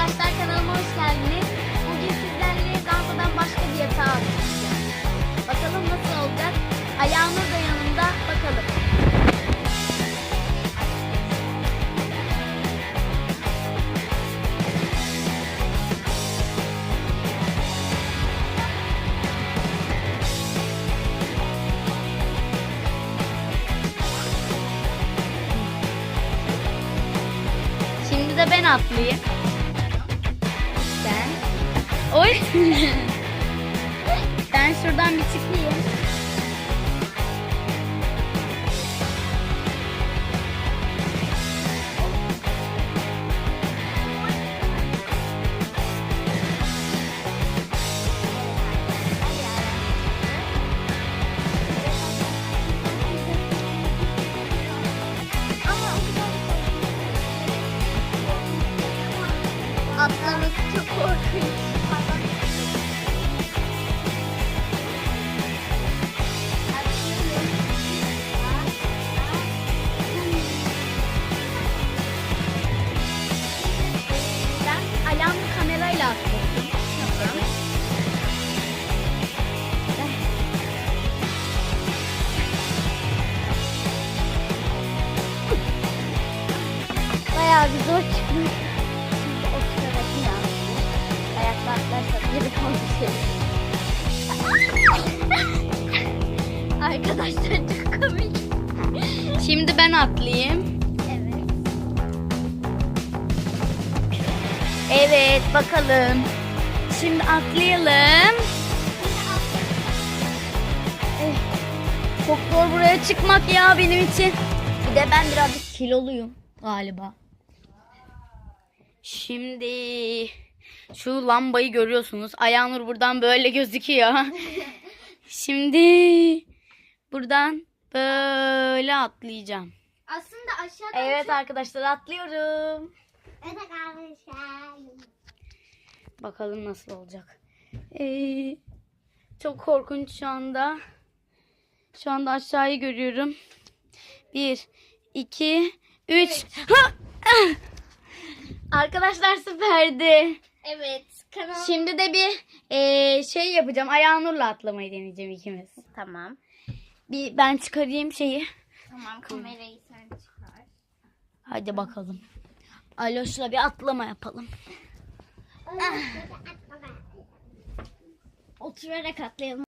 Arkadaşlar kanalıma hoş geldiniz. Bugün sizlerle Gansa'dan başka bir yatağa atlayacağız. Bakalım nasıl olacak? Ayağımız da yanımda. Bakalım. Şimdi de ben atlayayım. Ben şuradan bir çıkayım. Atlamak çok korkunç. Bir zor çıkmış. Şimdi o sıradaki ya. Ayaklar atlarsa geri kalmışız. Arkadaşlar çok komik. Şimdi ben atlayayım. Evet. Evet bakalım. Şimdi atlayalım. Çok zor buraya çıkmak ya benim için. Bir de ben birazcık kiloluyum galiba. Şimdi şu lambayı görüyorsunuz. Ayağınur buradan böyle gözüküyor. Şimdi buradan böyle atlayacağım. Aslında aşağıdan Evet arkadaşlar atlıyorum. Evet arkadaşlar. Bakalım nasıl olacak. Ee, çok korkunç şu anda. Şu anda aşağıyı görüyorum. Bir, iki, üç. Ha! Arkadaşlar süperdi. Evet. Kanal. Şimdi de bir eee, şey yapacağım. Ayağınurla atlamayı deneyeceğim ikimiz. Tamam. Bir ben çıkarayım şeyi. Tamam kamerayı sen çıkar. Hadi bakalım. Aloş'la bir atlama yapalım. Oturarak atlayalım.